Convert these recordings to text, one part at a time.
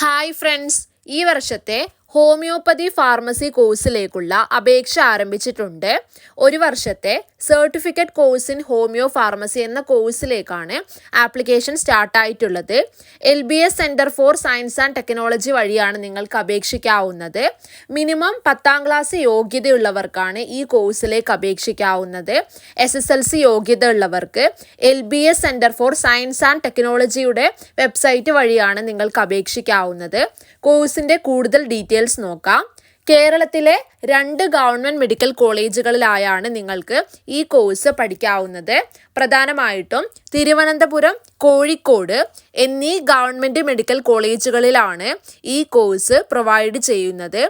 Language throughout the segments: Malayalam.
ഹായ് ഫ്രണ്ട്സ് ഈ വർഷത്തെ ഹോമിയോപ്പതി ഫാർമസി കോഴ്സിലേക്കുള്ള അപേക്ഷ ആരംഭിച്ചിട്ടുണ്ട്. ഒരു വർഷത്തെ certificate course in homeo pharmacy എന്ന കോഴ്സിലേക്കാണ് application സ്റ്റാർട്ടായിട്ടുള്ളത് L B S centre for science and technology വഴിയാണ് നിങ്ങൾക്ക് അപേക്ഷിക്കാവുന്നത്. മിനിമം പത്താം ക്ലാസ് യോഗ്യതയുള്ളവർക്കാണ് ഈ കോഴ്സിലേക്ക് അപേക്ഷിക്കാവുന്നത്. എസ് എസ് എൽ സി യോഗ്യത ഉള്ളവർക്ക് L B S centre for science and ടെക്നോളജിയുടെ വെബ്സൈറ്റ് വഴിയാണ് നിങ്ങൾക്ക് അപേക്ഷിക്കാവുന്നത്. കോഴ്സിന്റെ കൂടുതൽ ഡീറ്റെയിൽസ് നോക്കാം. കേരളത്തിലെ രണ്ട് ഗവൺമെന്റ് മെഡിക്കൽ കോളേജുകളിലായാണ് നിങ്ങൾക്ക് ഈ കോഴ്സ് പഠിക്കാവുന്നത്. പ്രധാനമായിട്ടും തിരുവനന്തപുരം കോഴിക്കോട് എന്നീ ഗവൺമെന്റ് മെഡിക്കൽ കോളേജുകളിലാണ് ഈ കോഴ്സ് പ്രൊവൈഡ് ചെയ്യുന്നത്.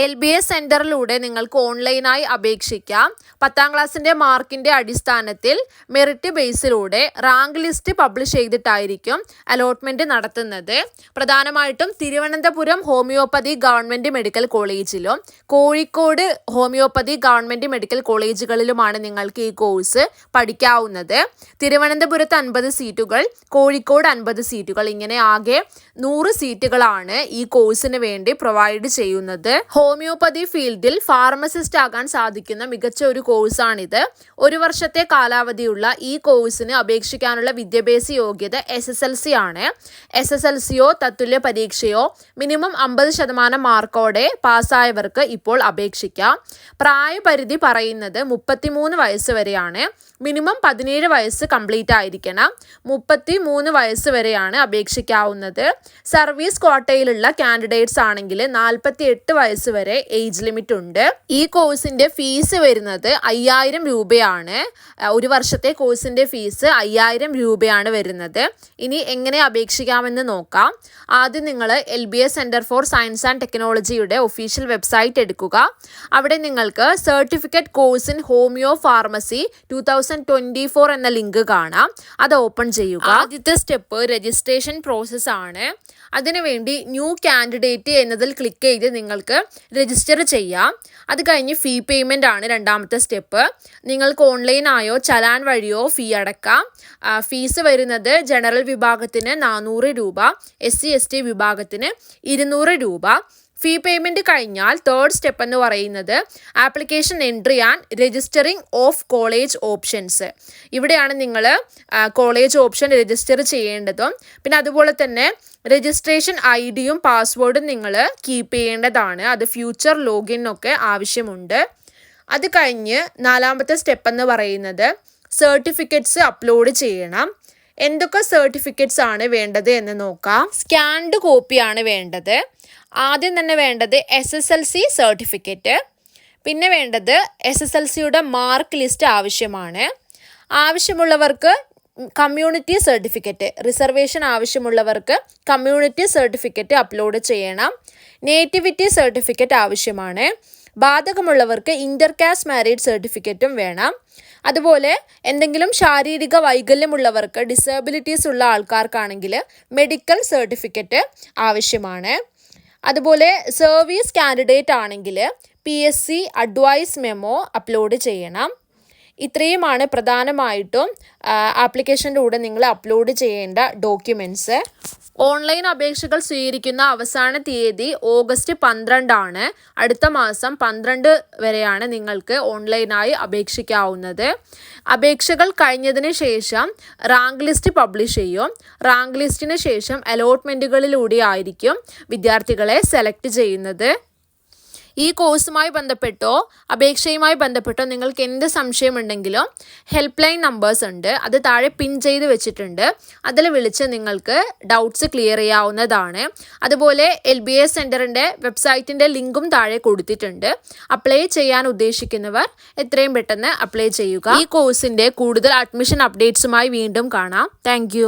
എൽ ബി എസ് സെന്ററിലൂടെ നിങ്ങൾക്ക് ഓൺലൈനായി അപേക്ഷിക്കാം. പത്താം ക്ലാസ്സിന്റെ മാർക്കിന്റെ അടിസ്ഥാനത്തിൽ മെറിറ്റ് ബേസിലൂടെ റാങ്ക് ലിസ്റ്റ് പബ്ലിഷ് ചെയ്തിട്ടായിരിക്കും അലോട്ട്മെന്റ് നടത്തുന്നത്. പ്രധാനമായിട്ടും തിരുവനന്തപുരം ഹോമിയോപ്പതി ഗവൺമെന്റ് മെഡിക്കൽ കോളേജിലും കോഴിക്കോട് ഹോമിയോപ്പതി ഗവൺമെന്റ് മെഡിക്കൽ കോളേജുകളിലുമാണ് നിങ്ങൾക്ക് ഈ കോഴ്സ് പഠിക്കാവുന്നത്. തിരുവനന്തപുരത്ത് അൻപത് സീറ്റുകൾ കോഴിക്കോട് അൻപത് സീറ്റുകൾ ഇങ്ങനെ ആകെ നൂറ് സീറ്റുകളാണ് ഈ കോഴ്സിന് വേണ്ടി പ്രൊവൈഡ് ചെയ്യുന്നത്. ഹോമിയോപ്പതി ഫീൽഡിൽ ഫാർമസിസ്റ്റ് ആകാൻ സാധിക്കുന്ന മികച്ച ഒരു കോഴ്സാണിത്. ഒരു വർഷത്തെ കാലാവധിയുള്ള ഈ കോഴ്സിന് അപേക്ഷിക്കാനുള്ള വിദ്യാഭ്യാസ യോഗ്യത എസ് എസ് എൽ സി ആണ്. എസ് എസ് എൽ സിയോ തത്തുല്യ പരീക്ഷയോ മിനിമം അമ്പത് ശതമാനം മാർക്കോടെ പാസ്സായവർക്ക് ഇപ്പോൾ അപേക്ഷിക്കാം. പ്രായപരിധി പറയുന്നത് മുപ്പത്തിമൂന്ന് വയസ്സ് വരെയാണ്. മിനിമം പതിനേഴ് വയസ്സ് കംപ്ലീറ്റ് ആയിരിക്കണം. മുപ്പത്തി മൂന്ന് വയസ്സ് വരെയാണ് അപേക്ഷിക്കാവുന്നത്. സർവീസ് ക്വാട്ടയിലുള്ള കാൻഡിഡേറ്റ്സ് ആണെങ്കിൽ നാൽപ്പത്തി എട്ട് വയസ്സ് വരെ ഏജ് ലിമിറ്റ് ഉണ്ട്. ഈ കോഴ്സിന്റെ ഫീസ് വരുന്നത് അയ്യായിരം രൂപയാണ്. ഒരു വർഷത്തെ കോഴ്സിന്റെ ഫീസ് അയ്യായിരം രൂപയാണ് വരുന്നത്. ഇനി എങ്ങനെ അപേക്ഷിക്കാമെന്ന് നോക്കാം. ആദ്യം നിങ്ങൾ L B S centre for science and ടെക്നോളജിയുടെ ഒഫീഷ്യൽ വെബ്സൈറ്റ് എടുക്കുക. അവിടെ നിങ്ങൾക്ക് certificate course in homeo pharmacy two thousand four എന്ന ലിങ്ക് കാണാം. അത് ഓപ്പൺ ചെയ്യുക. ആദ്യത്തെ സ്റ്റെപ്പ് രജിസ്ട്രേഷൻ പ്രോസസ്സാണ് അതിനുവേണ്ടി ന്യൂ കാൻഡിഡേറ്റ് എന്നതിൽ ക്ലിക്ക് ചെയ്ത് നിങ്ങൾക്ക് രജിസ്റ്റർ ചെയ്യാം. അത് കഴിഞ്ഞ് ഫീ പേയ്മെന്റ് ആണ് രണ്ടാമത്തെ സ്റ്റെപ്പ് നിങ്ങൾക്ക് ഓൺലൈനായോ ചലാൻ വഴിയോ ഫീ അടക്കാം. ഫീസ് വരുന്നത് ജനറൽ വിഭാഗത്തിന് നാനൂറ് രൂപ എസ് സി എസ് ടി വിഭാഗത്തിന് ഇരുന്നൂറ് രൂപ. ഫീ പേയ്മെന്റ് കഴിഞ്ഞാൽ തേർഡ് സ്റ്റെപ്പ് എന്ന് പറയുന്നത് application entry and registering of college options ഇവിടെയാണ് നിങ്ങൾ കോളേജ് ഓപ്ഷൻ രജിസ്റ്റർ ചെയ്യേണ്ടതും. പിന്നെ അതുപോലെ തന്നെ രജിസ്ട്രേഷൻ ഐ ഡിയും പാസ്വേഡും നിങ്ങൾ കീപ്പ് ചെയ്യേണ്ടതാണ്. അത് ഫ്യൂച്ചർ ലോഗിനൊക്കെ ആവശ്യമുണ്ട്. അത് കഴിഞ്ഞ് നാലാമത്തെ സ്റ്റെപ്പ് എന്ന് പറയുന്നത് സർട്ടിഫിക്കറ്റ്സ് അപ്ലോഡ് ചെയ്യണം. എന്തൊക്കെ സർട്ടിഫിക്കറ്റ്സ് ആണ് വേണ്ടത് എന്ന് നോക്കാം. സ്കാൻഡ് കോപ്പിയാണ് വേണ്ടത്. ആദ്യം തന്നെ വേണ്ടത് S S L C certificate പിന്നെ വേണ്ടത് എസ് എസ് എൽ സിയുടെ മാർക്ക് ലിസ്റ്റ് ആവശ്യമാണ്. ആവശ്യമുള്ളവർക്ക് കമ്മ്യൂണിറ്റി സർട്ടിഫിക്കറ്റ് റിസർവേഷൻ ആവശ്യമുള്ളവർക്ക് കമ്മ്യൂണിറ്റി സർട്ടിഫിക്കറ്റ് അപ്ലോഡ് ചെയ്യണം. നേറ്റിവിറ്റി സർട്ടിഫിക്കറ്റ് ആവശ്യമാണ്. ബാധകമുള്ളവർക്ക് ഇന്റർകാസ്റ്റ് മാരേജ് സർട്ടിഫിക്കറ്റും വേണം. അതുപോലെ എന്തെങ്കിലും ശാരീരിക വൈകല്യമുള്ളവർക്ക് ഡിസബിലിറ്റീസ് ഉള്ള ആൾക്കാർക്കാണെങ്കിൽ മെഡിക്കൽ സർട്ടിഫിക്കറ്റ് ആവശ്യമാണ്. അതുപോലെ സർവീസ് കാൻഡിഡേറ്റ് ആണെങ്കിൽ P S C advice memo upload ചെയ്യണം. ഇത്രയുമാണ് പ്രധാനമായിട്ടും ആപ്ലിക്കേഷന്റെ കൂടെ നിങ്ങൾ അപ്ലോഡ് ചെയ്യേണ്ട ഡോക്യുമെന്റ്സ് ഓൺലൈൻ അപേക്ഷകൾ സ്വീകരിക്കുന്ന അവസാന തീയതി ഓഗസ്റ്റ് പന്ത്രണ്ടാണ്. അടുത്ത മാസം പന്ത്രണ്ട് വരെയാണ് നിങ്ങൾക്ക് ഓൺലൈനായി അപേക്ഷിക്കാവുന്നത്. അപേക്ഷകൾ കഴിഞ്ഞതിന് ശേഷം റാങ്ക് ലിസ്റ്റ് പബ്ലിഷ് ചെയ്യും. റാങ്ക് ലിസ്റ്റിന് ശേഷം അലോട്ട്മെന്റുകളിലൂടെ ആയിരിക്കും വിദ്യാർത്ഥികളെ സെലക്ട് ചെയ്യുന്നത്. ഈ കോഴ്സുമായി ബന്ധപ്പെട്ടോ അപേക്ഷയുമായി ബന്ധപ്പെട്ടോ നിങ്ങൾക്ക് എന്ത് സംശയമുണ്ടെങ്കിലും ഹെൽപ്പ് ലൈൻ നമ്പേഴ്സ് ഉണ്ട്. അത് താഴെ പിൻ ചെയ്ത് വെച്ചിട്ടുണ്ട്. അതിൽ വിളിച്ച് നിങ്ങൾക്ക് ഡൗട്ട്സ് ക്ലിയർ ചെയ്യാവുന്നതാണ്. അതുപോലെ എൽ ബി എസ് സെന്ററിന്റെ വെബ്സൈറ്റിന്റെ ലിങ്കും താഴെ കൊടുത്തിട്ടുണ്ട്. അപ്ലൈ ചെയ്യാൻ ഉദ്ദേശിക്കുന്നവർ എത്രയും പെട്ടെന്ന് അപ്ലൈ ചെയ്യുക. ഈ കോഴ്സിന്റെ കൂടുതൽ അഡ്മിഷൻ അപ്ഡേറ്റ്സുമായി വീണ്ടും കാണാം. താങ്ക്